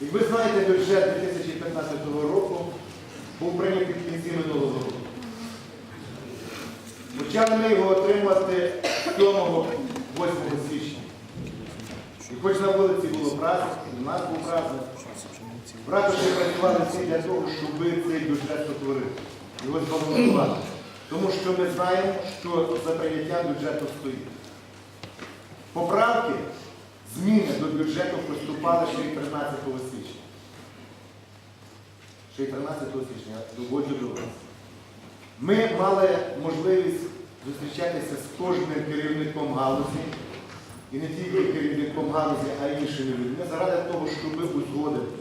Як ви знаєте, бюджет 2015 року був прийнятий в кінці минулого року. Почали ми його отримувати 7-8 січня. І хоч на вулиці було праздник, і у нас був праздник, братушки працювали всі для того, щоб цей бюджет сотворити, його збалансувати. Тому що ми знаємо, що за прийняттям бюджету стоїть. Поправки, зміни до бюджету поступали ще й 13 січня. Ще й 13 січня, доводжу до вас. Ми мали можливість зустрічатися з кожним керівником галузі, і не тільки керівником галузі, а й іншими людьми, заради того, щоб узгодити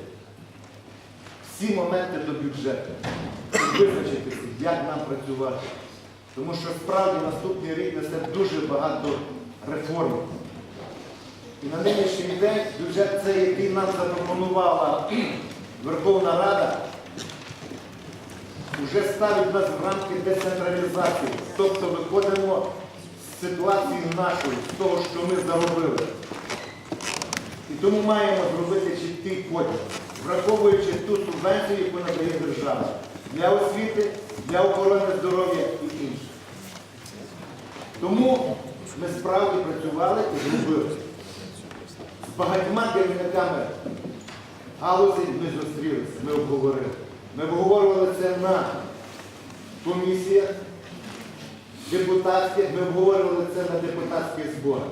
всі моменти до бюджету, визначитися, як нам працювати. Тому що справді наступний рік несе дуже багато реформ. І на нинішній день бюджет цей, який нам запропонувала Верховна Рада, вже ставить нас в рамки децентралізації. Тобто виходимо з ситуації нашої, з того, що ми заробили. І тому маємо зробити чіткий поділ, враховуючи ту субвенцію, яку надає держава для освіти, для охорони здоров'я і інше. Тому ми справді працювали і зробили. Багатьма керівниками галузі ми зустрілися, ми обговорили. Ми обговорювали це на комісіях депутатських, ми обговорювали це на депутатських зборах.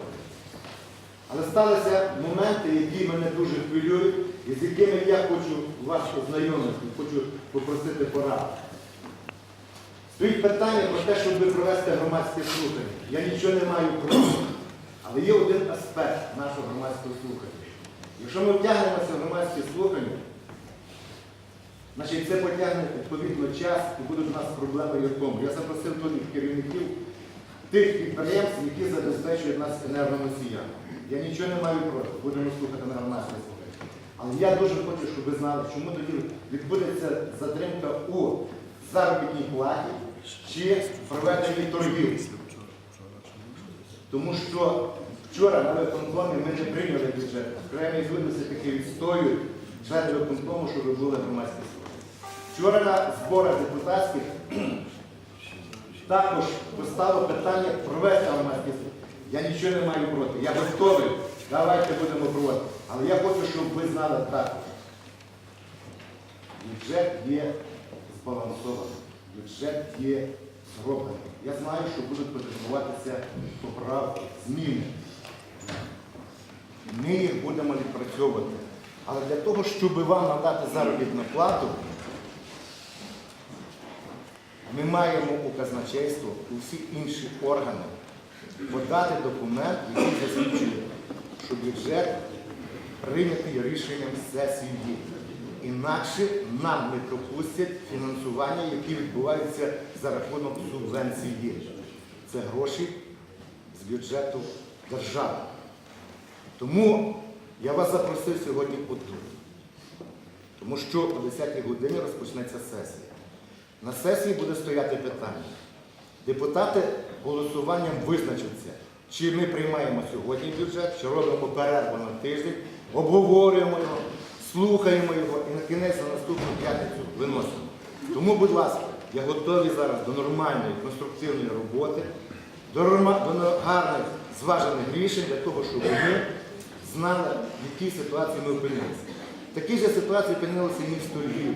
Але сталися моменти, які мене дуже хвилюють, і з якими я хочу вас ознайомити, хочу попросити поради. Стоїть питання про те, щоб провести громадське слухання. Я нічого не маю проти. Але є один аспект нашого громадського слухання. Якщо ми втягнемося в громадські слухання, значить це потягне відповідно час і будуть у нас проблеми тому. Я запросив тут керівників тих підприємств, які забезпечують нас енергоносіями. Я нічого не маю проти, будемо слухати на громадське слухання. Але я дуже хочу, щоб ви знали, чому тоді відбудеться затримка у заробітній платі чи проведенні торгів. Тому що вчора на виконкомі ми не прийняли бюджет. Окремі люди все-таки відстоюють члени виконкому, щоб були громадські слухання. Вчора на зборах депутатських також постало питання провести громадські слухання. Я нічого не маю проти. Я готовий. Давайте будемо проводити. Але я хочу, щоб ви знали також. Бюджет є збалансований, бюджет є зроблений. Я знаю, що будуть потребуватися поправки, зміни. Ми їх будемо відпрацьовувати. Але для того, щоб вам надати заробітну плату, ми маємо у казначейство, у всі інші органи подати документ, який засвідчує, що бюджет прийнятий рішенням сесії. Інакше нам не пропустять фінансування, які відбуваються за рахунок субвенції. Це гроші з бюджету держави. Тому я вас запросив сьогодні отут. Тому що о 10-й годині розпочнеться сесія. На сесії буде стояти питання. Депутати голосуванням визначаться, чи ми приймаємо сьогодні бюджет, чи робимо перерву на тиждень, обговорюємо його, слухаємо його і на кінець на наступну п'ятницю виносимо. Тому, будь ласка, я готовий зараз до нормальної, конструктивної роботи, до, норма- до гарних зважених рішень для того, щоб ми знали, в якій ситуації ми опинилися. В такій же ситуації опинилося і місто Львів.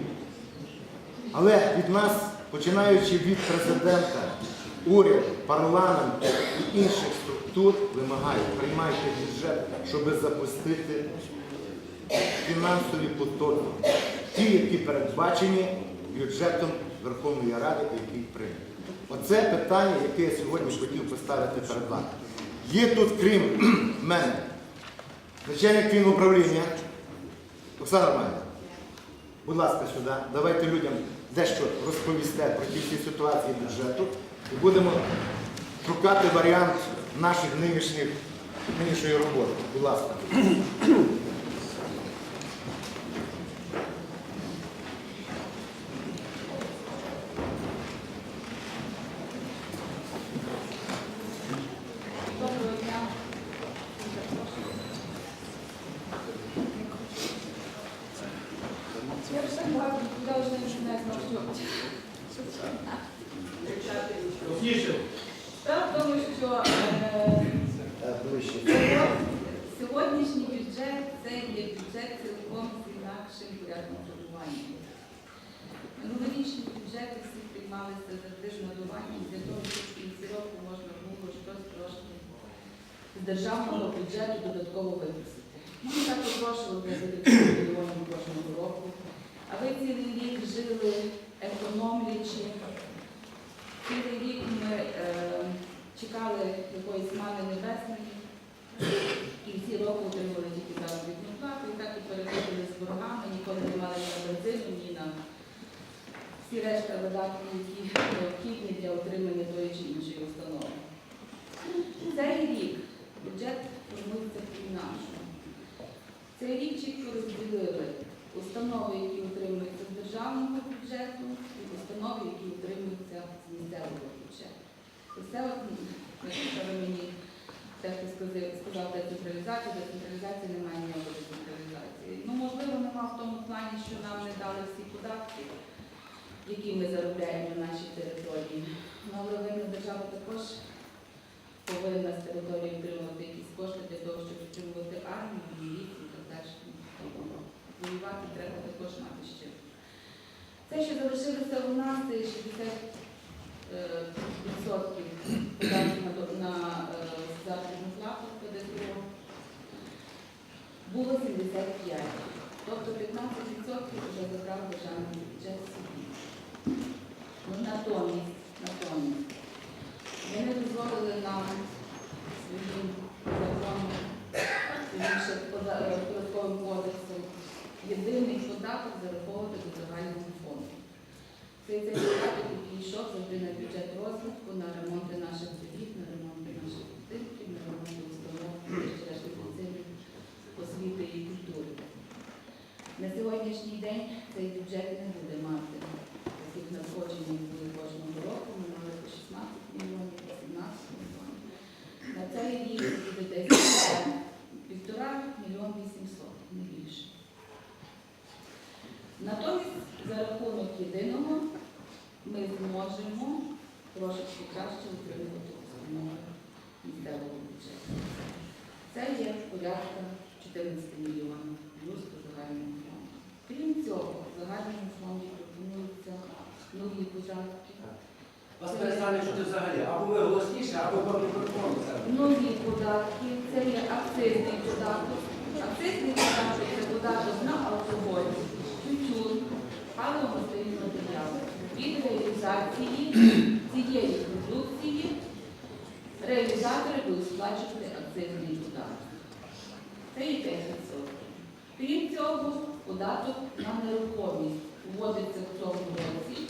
Але від нас, починаючи від президента, уряду, парламенту і інших структур, вимагають, приймайте бюджет, щоб запустити фінансові потоки, ті, які передбачені бюджетом Верховної Ради, який прийнятий. Оце питання, яке я сьогодні хотів поставити перед вами. Є тут, крім мене, начальник фінуправління Оксана Романівна. Будь ласка, сюди. Давайте людям дещо розповісте про ті всі ситуації бюджету і будемо шукати варіант наших нинішніх, нинішньої роботи. Будь ласка. Доброго дня. багато відповідали, що не знаю, знову що. Голосніше. Справа в тому, що е, Е, Ближче. сьогоднішній бюджет це є бюджет цілком з інакшим порядком. Минулорічні бюджети всі приймалися завжди з надуванням для того, щоб в кінці року можна було щось трошки з державного бюджету додатково виписати. Ну, Ми так запрошували 9 мільйонів кожного року. А ви цілий рік жили економлячи. Цілий рік ми е, чекали якоїсь мани небесної. В кінці року отримали тільки заробітну і переходили з боргами, ніколи не мали ні на бензину, ні на всі решта видатків, які необхідні для отримання тої чи іншої установи. Цей рік бюджет формується по-іншому. Цей рік чітко розділили установи, які отримуються з державного бюджету, і установи, які отримуються з місцевого бюджету. Це от, ви мені дехто сказав, сказав децентралізацію, децентралізації немає ніякої децентралізації. Ну, можливо, нема в тому плані, що нам не дали всі податки, які ми заробляємо на нашій території. Але винна держава також повинна з території отримувати якісь кошти для того, щоб підтримувати армію, міліцію і так далі. Воювати треба також мати ще. Це, що залишилося у нас, це 60 е, відсотків податків на, до- на е, заробітну плату ПДФО. Було 75. Тобто 15% вже забрав державний бюджет собі. Ну, натомість, натомість, вони дозволили нам своїм законом, більше податковим кодексом, єдиний податок зараховувати до загального фонду. Цей цей податок, який йшов завжди на бюджет розвитку, на ремонти наших доріг, на ремонти наших будинків, на ремонти установ, ще решти підсилів освіти і культури. На сьогоднішній день цей бюджет не буде мати таких надходжень, як були кожного року. Ми мали по 16 мільйонів, по 17 мільйонів. На цей рік буде десь півтора мільйон вісімсот, не більше. Натомість за рахунок єдиного ми зможемо трошечки краще утримувати установи місцевого бюджету. Це є порядка 14 мільйонів плюс по загальному фонду. Крім цього, в загальному фонді пропонуються нові податки. Вас перестане чути взагалі. Або ви голосніше, або по мікрофону. Нові податки це є акцизний податок. Акцизний податок це податок на алкоголь, тютюн, паливо-мастильні матеріали. Від реалізації цієї продукції реалізатори будуть сплачувати акцизний податок. Це є 5%. Крім цього, податок на нерухомість вводиться в цьому році.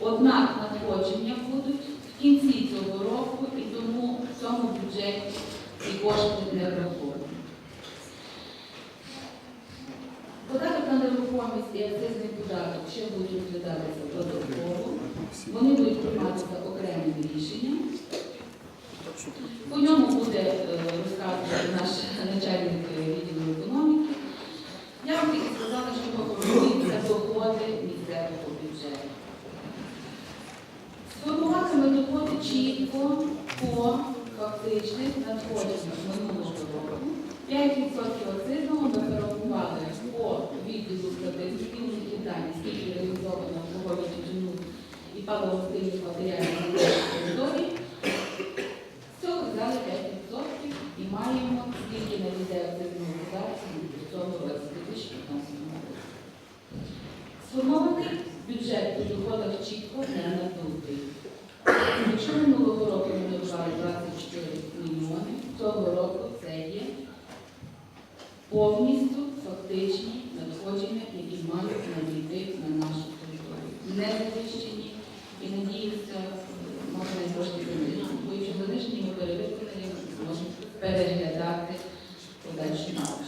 Однак надходження будуть кінці цього року і тому в цьому бюджеті ці кошти не враховані. Податок на нерухомість і акцизний податок ще будуть розглядатися додатково. Вони будуть прийматися окремим рішенням. По ньому буде е, розказувати наш начальник е, відділу економіки. Я вам тільки сказала, що формуються доходи місцевого бюджету. Сформувати ми доходи чітко по фактичних надходженнях минулого року. 5% акцизного ми порахували по відділу у дані, скільки реалізовано алкоголю, тютюну і паливо-стильних матеріалів на території. Цього взяли 5% і маємо скільки надійде акцизного податку в цьому році, 2015 році. Сформований бюджет у доходах чітко не надутий. Якщо минулого року ми додавали 24 мільйони, цього року це є повністю фактичні надходження, які мають надійти на нашу територію. Не завищені і надіюся, можна і трошки занижені. Бо якщо залишені, ми перевиконання зможемо переглядати подальші навчання.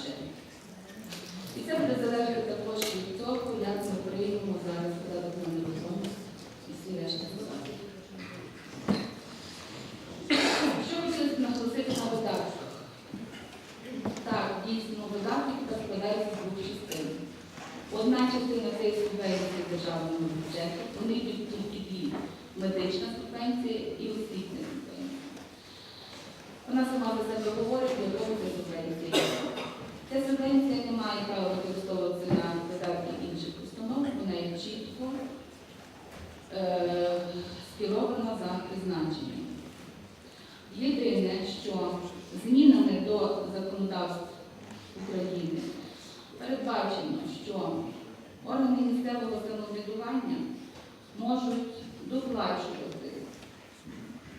оплачувати,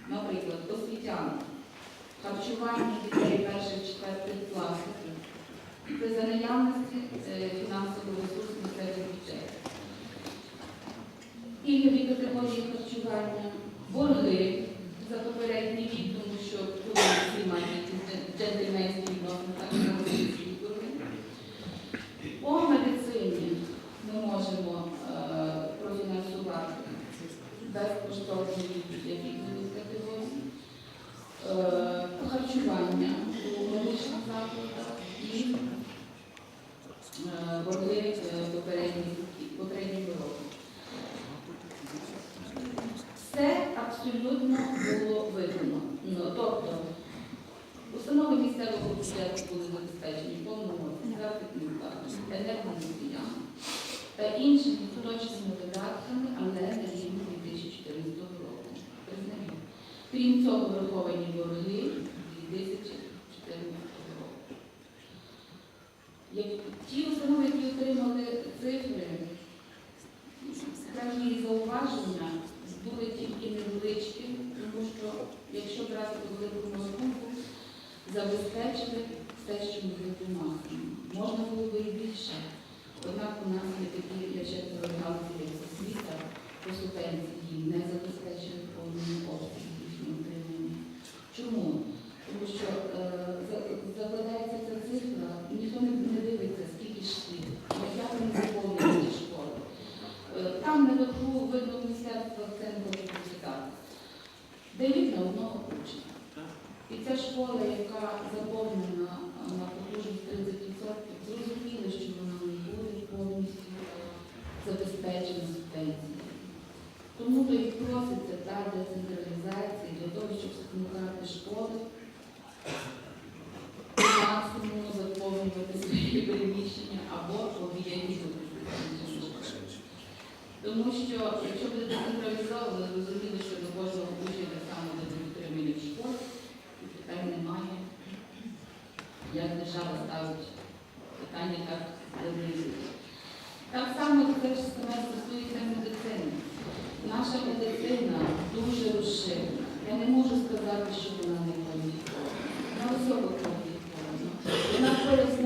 наприклад, освітянам харчування дітей перших-четвертих класів при за наявності е, фінансового ресурсу місцевих бюджетів. Пільгові категорії харчування, борги за попередній рік, тому що були всі мають джентльменські відносини, так і були забезпечені повному ну, енергоносія та іншими точними видатками, але на рівні 2014 року. Крім цього, враховані борги 2000. школи, яка заповнена.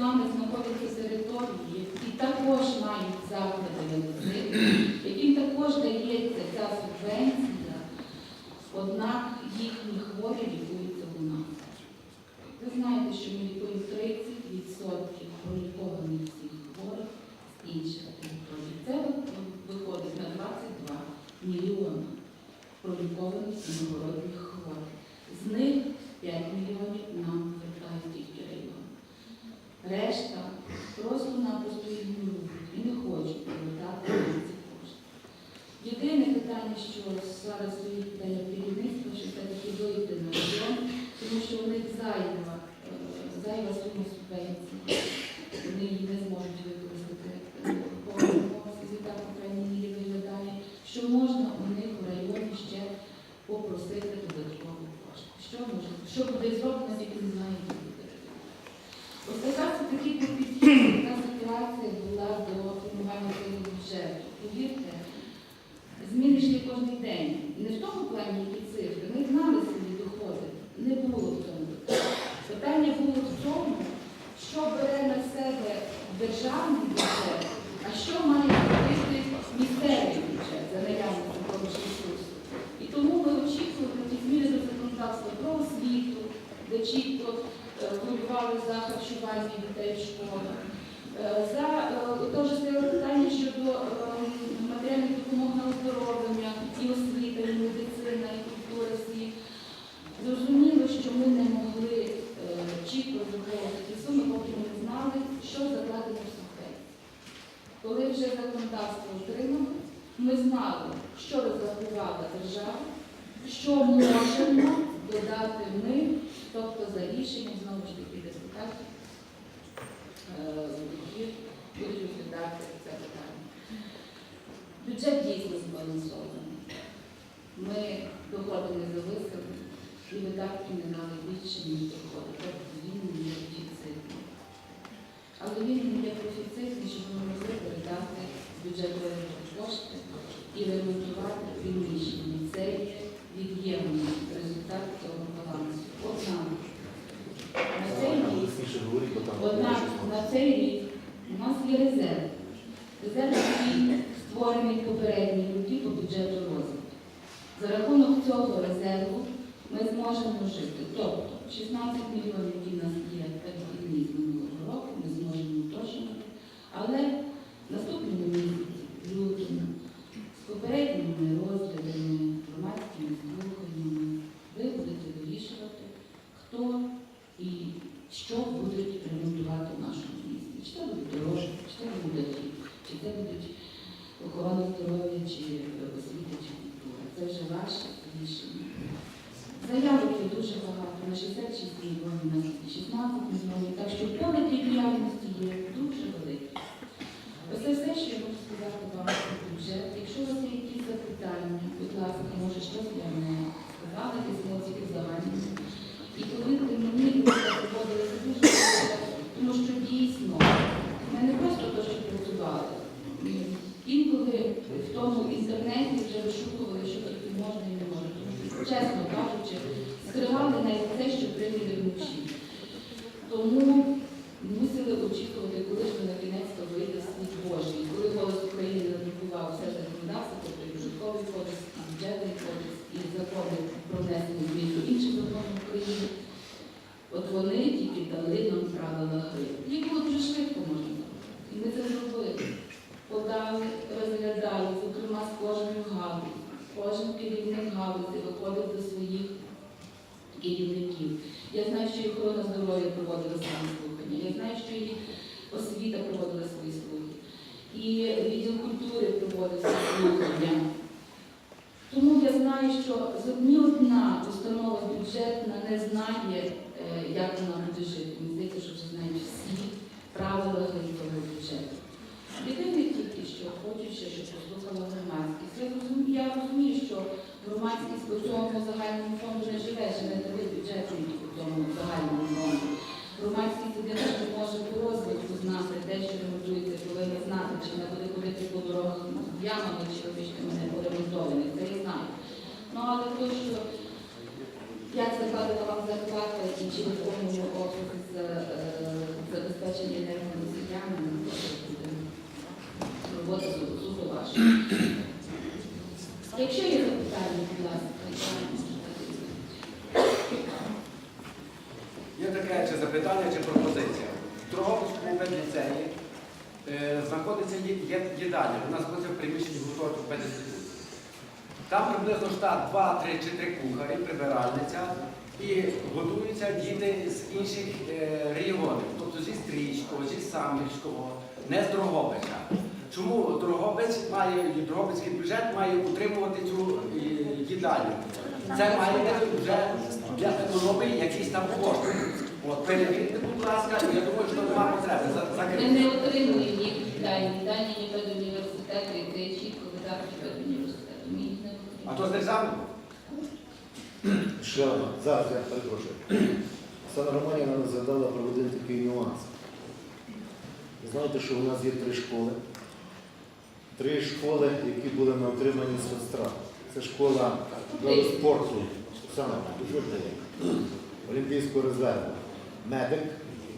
нами знаходиться території і також мають заклади медицини, яким також дається ця субвенція, однак їхні хворі лікуються у нас. Ви знаєте, що ми лікуємо 30% пролікованих всіх хворих з інших територій. Це виходить на 22 мільйони пролікованих іногородних зараз стоїть питання керівництва, що це таки вийти на район, тому що у них зайва, е, зайва сума субвенції. Вони її не зможуть використати так, по крайній мірі виглядає, що можна у них у районі ще попросити додаткову коштів. Що, що буде зроблено? Вже законодавство отримано, ми знали, що розрахувала держава, що можемо додати ми, тобто за рішенням знову ж таки депутатів, е, які будуть розглядати це питання. Бюджет дійсно збалансований. Ми доходи не зависили, і видатки не мали більше, ніж доходи. Тобто він не є. Але він не є профіцитний, щоб ми передати бюджету кошти і ремонтувати приміщення. Це є від'ємний результат цього балансу. Однак, на цей рік Однак на цей рік у нас є резерв. Резерв, який створений попередній роки по бюджету розвитку. За рахунок цього резерву ми зможемо жити. Тобто 16 мільйонів, які в нас є тому інтернеті вже вишукували, що тільки можна і не можна. Чесно не знає, е, як вона буде жити. Мені здається, що вже знають всі правила цього бюджету. Єдине тільки, що ще, щоб послухала громадськість. Я розумію, що громадськість по цьому загальному фонду не живе, живе не ви бюджетний по цьому загальному фонду. Громадськість єдине, що може по розвитку знати те, що ремонтується, повинна знати, чи не буде ходити по дорогах з ямами, чи вибачте мене поремонтованих. Це я знаю. Ну але то, що закладена вам зарплата і чи в повному обсязі за е, забезпечення енергоносіями, робота суду ваша. Якщо є запитання, будь ласка. Є таке чи запитання, чи пропозиція. В Торговському педліцеї е, знаходиться є- є- їдальня. Нас буде в приміщенні гуртожитку педінституту. Там приблизно штат 2, 3 чи 3 кухарі, прибиральниця, і готуються діти з інших е, регіонів, тобто зі Стрічкого, зі Самбірського, не з Дрогобича. Чому Дрогобич має, Дрогобицький бюджет має утримувати цю е, їдальню? Це має бути вже для економії якісь там кошти. От, перевірте, будь ласка, і я думаю, що немає потреби Ми не отримуємо їх дані, дані ніби до університету, і де чітко видатки від університету. А то з державного? Одна. Зараз я перепрошую. Оксана Романівна нам згадала про один такий нюанс. Ви знаєте, що у нас є три школи. Три школи, які були на отриманні соцстраху. Це школа велоспорту, Оксана. Олімпійського резерву. Медик,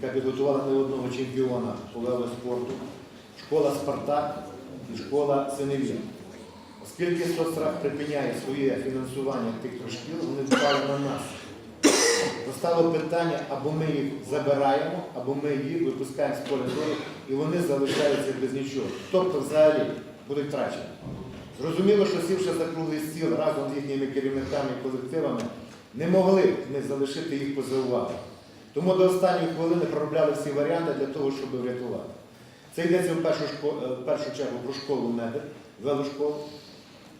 яка підготувала не одного чемпіона по велоспорту, школа Спартак і школа Синевір. Оскільки соцстрах припиняє своє фінансування тих шкіл, вони впали на нас. Постало питання, або ми їх забираємо, або ми їх випускаємо з поля зору, і вони залишаються без нічого. Тобто взагалі будуть втрачені. Зрозуміло, що сівши за круглий стіл разом з їхніми керівниками і колективами, не могли ми залишити їх поза увагою. Тому до останньої хвилини проробляли всі варіанти для того, щоб врятувати. Це йдеться в першу, е, в першу чергу про школу медик, велошколу,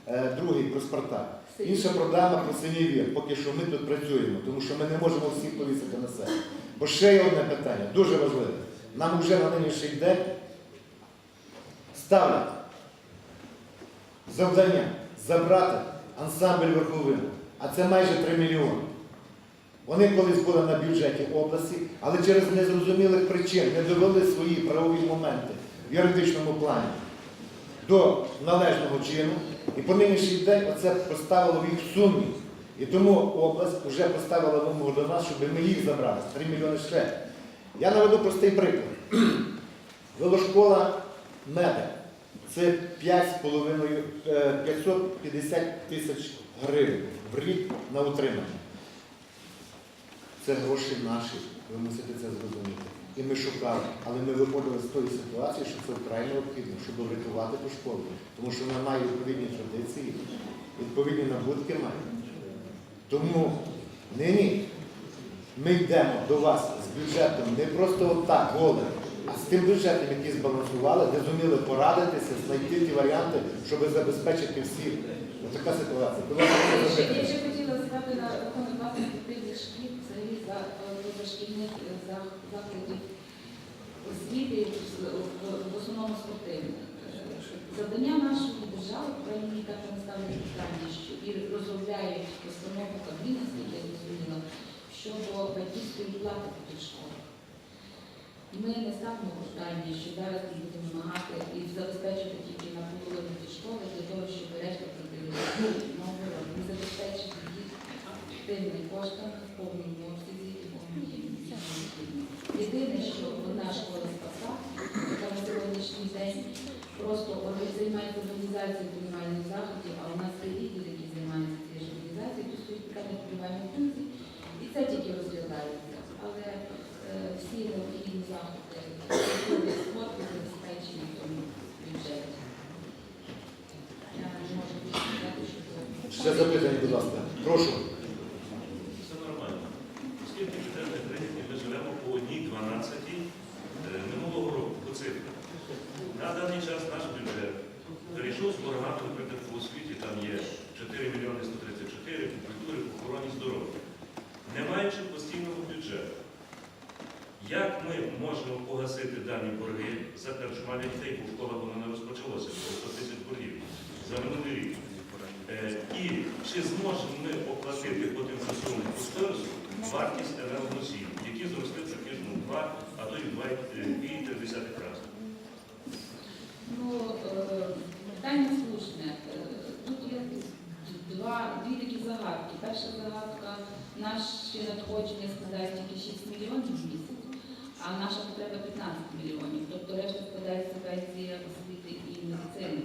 другий про Спартак. Інша програма про синій вір. Поки що ми тут працюємо, тому що ми не можемо всіх повісити на себе. Бо ще є одне питання, дуже важливе. Нам вже на нинішній день ставлять завдання забрати ансамбль верховину, а це майже 3 мільйони. Вони колись були на бюджеті області, але через незрозумілих причин не довели свої правові моменти в юридичному плані до належного чину. І по нинішній день оце поставило їх в сумнів. І тому область вже поставила вимогу до нас, щоб ми їх забрали. 3 мільйони ще. Я наведу простий приклад. Велошкола медик. Це 5,5, е, 550 тисяч гривень в рік на утримання. Це гроші наші, ви мусите це зрозуміти. І ми шукали, але ми виходили з тої ситуації, що це вкрай необхідно, щоб врятувати ту школу. Тому що вона має відповідні традиції, відповідні набутки має. Тому нині ми йдемо до вас з бюджетом не просто отак, голим, а з тим бюджетом, який збалансували, де зуміли порадитися, знайти ті варіанти, щоб забезпечити всіх. Ось така ситуація. Сказати на рахунок власних спортивних шкіл, це і за позашкільних е, закладів освіти, в- в- в основному спортивних. Е, Завдання нашої держави, правильно так вони ставлять питання, що і розробляють постанову скільки я зрозуміла, щодо батьківської плати тих школах. Ми не ставимо питання, що зараз ми будемо вимагати і забезпечити тільки на половину школи для того, щоб решта. Ну, ми забезпечити тими коштами в повному і повному. Єдине, що одна школа спаса, яка на сьогоднішній день просто займається організацією приймальних заходів, а у нас є відділ, який займається цією організацією, тут стоїть питання приймальних функцій, і це тільки розглядається. Але е, всі необхідні заходи спорту забезпечені в тому бюджеті. Я не можу сказати, що це. Ще запитання, будь ласка. Прошу. Все нормально. Оскільки бюджетний прийняті, ми живемо по одній 12 минулого року по цифрах. На даний час наш бюджет перейшов з боргами, наприклад, по освіті, там є 4 мільйони 134, по культурі, по охороні здоров'я. Не маючи постійного бюджету, як ми можемо погасити дані борги за харчування дітей, бо в школах воно не розпочалося, було 100 тисяч боргів за минулий рік. Е, І чи зможемо ми оплатити по тим засумним кошторису вартість енергоносіїв, які зросли практично в два, і три десятих? Ну, е, питання слушне. Е, Тут є дві такі загадки. Перша загадка, наші надходження складають тільки 6 мільйонів в місяць, а наша потреба 15 мільйонів. Тобто решта складається пенсія освіти і медицини.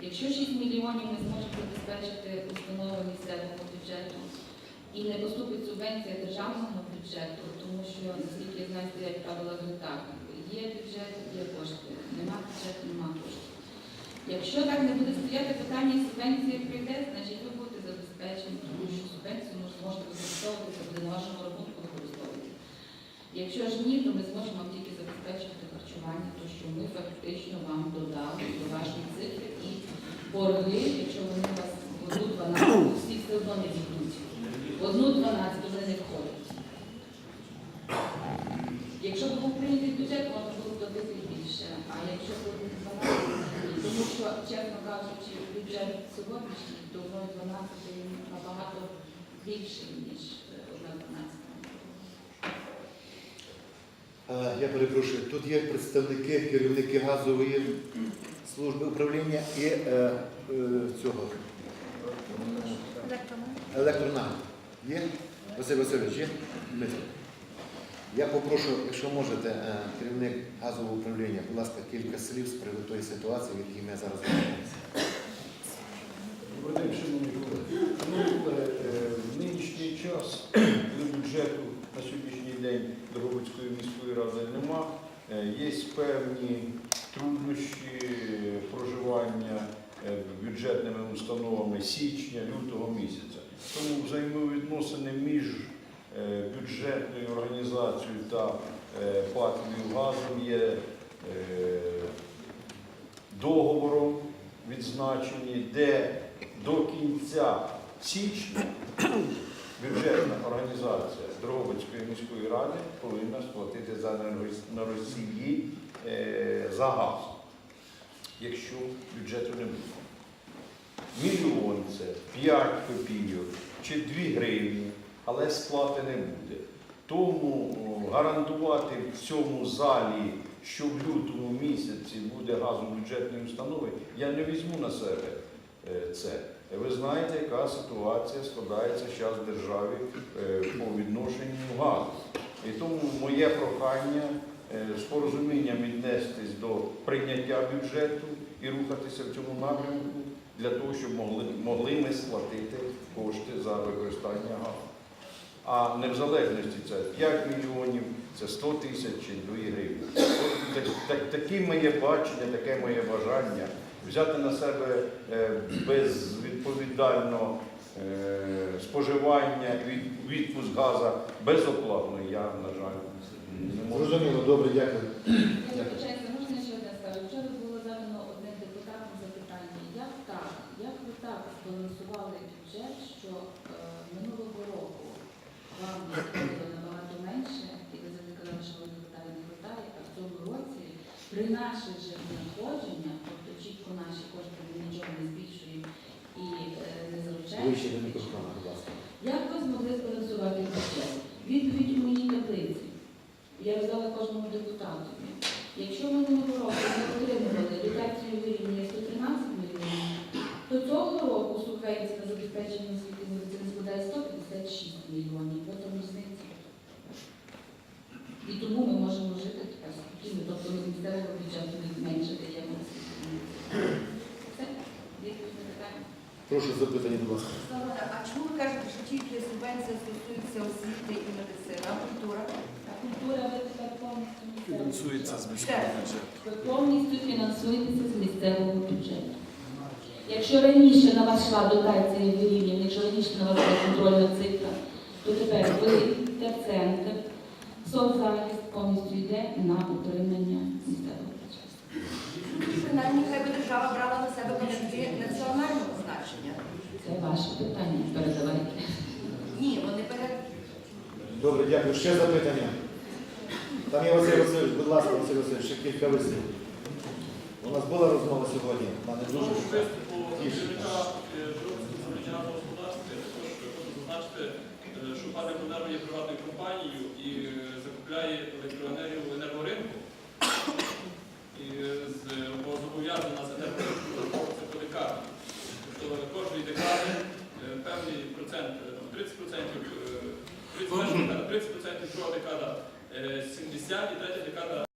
Якщо 6 мільйонів ми зможемо забезпечити установи місцевого бюджету і не поступить субвенція державного бюджету, тому що, наскільки я знаю, стоять правила так. Є бюджет, є кошти, нема бюджету, нема коштів. Якщо так не буде стояти питання субвенції прийде, значить ви будете забезпечені, тому що субвенцію може зможете використовувати, це буде на вашому рахунку використовувати. Якщо ж ні, то ми зможемо тільки забезпечувати харчування, то що ми фактично вам додали до вашої цифри і борги, якщо вони у вас одну 12, всі все одно не війдуть. В одну 12 вже не входить. Якщо б був прийнятий бюджет, можна було б платити більше. А якщо б 12, тому що, чесно кажучи, бюджет сьогоднішній до 12 набагато більший, ніж е, одна 12. Е, Я перепрошую, тут є представники, керівники газової служби управління і е, е, цього електронагляду. Є? Василь Васильович, є? Дмитро. Я попрошу, якщо можете, е, керівник газового управління, будь ласка, кілька слів з приводу тої ситуації, в якій ми зараз знаходимося. Добрий день, шановні колеги. Е, в нинішній час до бюджету на сьогоднішній день Дрогобицької міської ради нема. Е, Є певні труднощі проживання бюджетними установами січня, лютого місяця. Тому взаємовідносини між бюджетною організацією та е, ПАТ «Львівгазом» є е, договором відзначені, де до кінця січня бюджетна організація Дрогобицької міської ради повинна сплатити за енергос- на Росії е, за газ, якщо бюджету не буде. Мільйон це 5 копійок чи 2 гривні, але сплати не буде. Тому гарантувати в цьому залі, що в лютому місяці буде газ у бюджетній установі, я не візьму на себе е, це. Ви знаєте, яка ситуація складається зараз в державі е, по відношенню газу. І тому моє прохання е, з порозумінням віднестись до прийняття бюджету і рухатися в цьому напрямку для того, щоб могли, могли ми сплатити кошти за використання газу. А не в залежності це 5 мільйонів, це 100 тисяч чи 2 гривні. Так, так, таке моє бачення, таке моє бажання взяти на себе е, безвідповідально е, споживання від відпуск газу безоплатно, я, на жаль, не можу. Зрозуміло, добре, дякую. Я вибачаюся, можна ще одне скажу? Вчора було задано одним депутатом запитання, як так, як ви так збалансували бюджет, що е, минулого року виходило набагато менше, і ви казали, що не вистачає, не вистачає, а в цьому році при наших же надходженнях, тобто чітко наші кошти ми нічого не збільшуємо і е, не залучаємо. Як ви змогли збалансувати бюджет? Відповідь у моїй таблиці. Я роздала кожному депутату. Якщо минулого року ми отримували дотацію в рівні 113 мільйонів, то цього року субвенція на забезпечення освіти медицини складає 156 мільйонів. В цьому різниця. І тому ми можемо жити тепер тобто з місцевого бюджету менше даємо питання. Прошу запитання, будь ласка. А чому ви кажете, що тільки субвенція стосується освіти і медицини, а культура? А культура ви тепер повністю. Фінансується з міського Ще. бюджету. Ви повністю фінансуєтеся з місцевого бюджету. Якщо раніше на вас йшла дотація вирівняння, якщо раніше на вас була контрольна цифра, то тепер ви терцентр, соцзахист повністю йде на утримання місцевого бюджету. Принаймні, хай би держава брала на себе кошти національного значення. Це ваше питання. Передавайте. Ні, вони перед Добре, дякую. Ще запитання. Там є Василь Васильович, будь ласка, Василь Васильович, ще кілька вислів. У нас була розмова сьогодні, пане дуже є приватною компанією і е, закупляє електроенергію в енергоринку. І е, зобов'язана за енергоринку закуповувати по декаді. Тобто кожної декади е, певний процент, е, 30%, е, 30%, 30%, друга декада е, 70% і третя декада